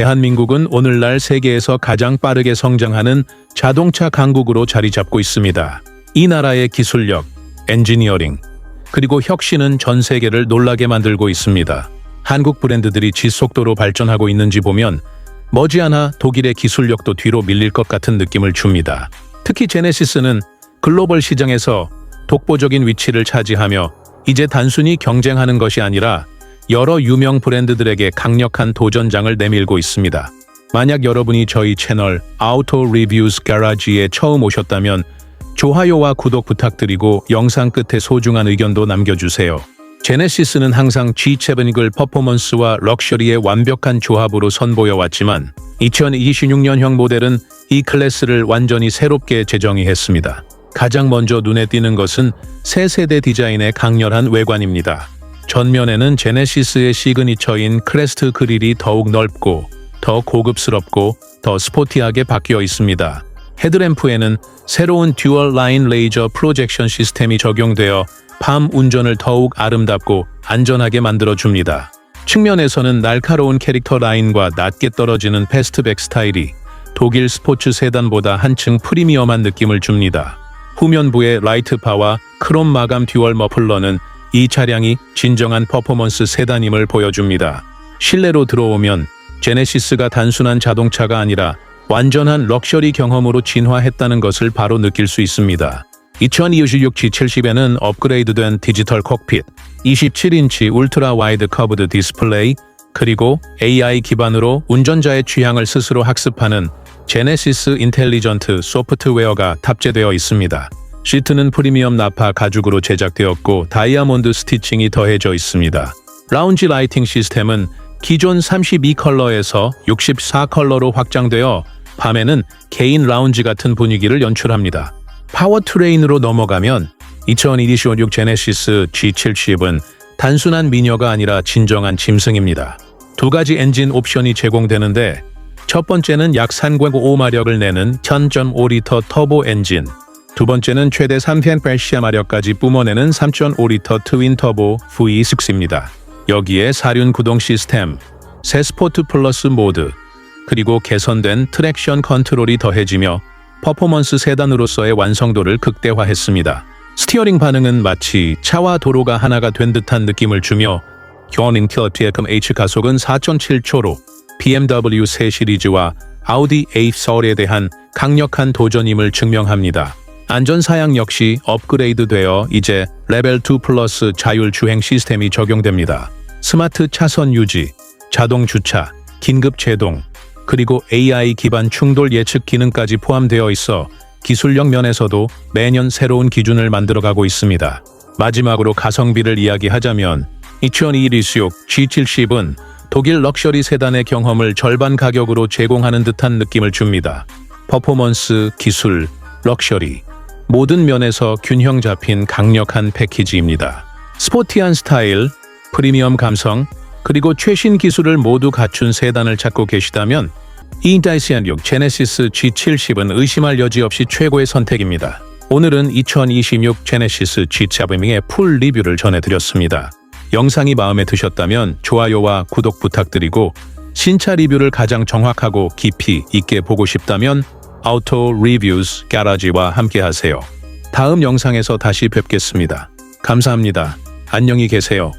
대한민국은 오늘날 세계에서 가장 빠르게 성장하는 자동차 강국으로 자리 잡고 있습니다. 이 나라의 기술력, 엔지니어링, 그리고 혁신은 전 세계를 놀라게 만들고 있습니다. 한국 브랜드들이 지속도로 발전하고 있는지 보면 머지않아 독일의 기술력도 뒤로 밀릴 것 같은 느낌을 줍니다. 특히 제네시스는 글로벌 시장에서 독보적인 위치를 차지하며 이제 단순히 경쟁하는 것이 아니라 여러 유명 브랜드들에게 강력한 도전장을 내밀고 있습니다. 만약 여러분이 저희 채널 아우토 리뷰스 가라지에 처음 오셨다면 좋아요와 구독 부탁드리고 영상 끝에 소중한 의견도 남겨주세요. 제네시스는 항상 G7 이글 퍼포먼스와 럭셔리의 완벽한 조합으로 선보여 왔지만 2026년형 모델은 이 클래스를 완전히 새롭게 재정의했습니다. 가장 먼저 눈에 띄는 것은 새 세대 디자인의 강렬한 외관입니다. 전면에는 제네시스의 시그니처인 크레스트 그릴이 더욱 넓고 더 고급스럽고 더 스포티하게 바뀌어 있습니다. 헤드램프에는 새로운 듀얼 라인 레이저 프로젝션 시스템이 적용되어 밤 운전을 더욱 아름답고 안전하게 만들어줍니다. 측면에서는 날카로운 캐릭터 라인과 낮게 떨어지는 패스트백 스타일이 독일 스포츠 세단보다 한층 프리미엄한 느낌을 줍니다. 후면부의 라이트파와 크롬 마감 듀얼 머플러는 이 차량이 진정한 퍼포먼스 세단임을 보여줍니다. 실내로 들어오면 제네시스가 단순한 자동차가 아니라 완전한 럭셔리 경험으로 진화했다는 것을 바로 느낄 수 있습니다. 2026 G70에는 업그레이드된 디지털 콕핏, 27인치 울트라 와이드 커브드 디스플레이, 그리고 AI 기반으로 운전자의 취향을 스스로 학습하는 제네시스 인텔리전트 소프트웨어가 탑재되어 있습니다. 시트는 프리미엄 나파 가죽으로 제작되었고 다이아몬드 스티칭이 더해져 있습니다. 라운지 라이팅 시스템은 기존 32컬러에서 64컬러로 확장되어 밤에는 개인 라운지 같은 분위기를 연출합니다. 파워트레인으로 넘어가면 2026 제네시스 G70은 단순한 미녀가 아니라 진정한 짐승입니다. 두 가지 엔진 옵션이 제공되는데 첫 번째는 약 305마력을 내는 10.5리터 터보 엔진, 두 번째는 최대 3,800 마력까지 뿜어내는 3.5리터 트윈 터보 V6입니다. 여기에 사륜 구동 시스템, 새 스포트 플러스 모드, 그리고 개선된 트랙션 컨트롤이 더해지며 퍼포먼스 세단으로서의 완성도를 극대화했습니다. 스티어링 반응은 마치 차와 도로가 하나가 된 듯한 느낌을 주며 교원 인텔리티에금 H 가속은 4.7초로 BMW 새 시리즈와 아우디 A4에 대한 강력한 도전임을 증명합니다. 안전사양 역시 업그레이드되어 이제 레벨 2 플러스 자율 주행 시스템이 적용됩니다. 스마트 차선 유지, 자동 주차, 긴급 제동, 그리고 AI 기반 충돌 예측 기능까지 포함되어 있어 기술력 면에서도 매년 새로운 기준을 만들어가고 있습니다. 마지막으로 가성비를 이야기하자면 2026 G70은 독일 럭셔리 세단의 경험을 절반 가격으로 제공하는 듯한 느낌을 줍니다. 퍼포먼스, 기술, 럭셔리 모든 면에서 균형 잡힌 강력한 패키지입니다. 스포티한 스타일, 프리미엄 감성, 그리고 최신 기술을 모두 갖춘 세단을 찾고 계시다면 이 다이시안 6 제네시스 G70은 의심할 여지 없이 최고의 선택입니다. 오늘은 2026 제네시스 G70의 풀 리뷰를 전해드렸습니다. 영상이 마음에 드셨다면 좋아요와 구독 부탁드리고 신차 리뷰를 가장 정확하고 깊이 있게 보고 싶다면 아우토 리뷰스 가라지와 함께하세요. 다음 영상에서 다시 뵙겠습니다. 감사합니다. 안녕히 계세요.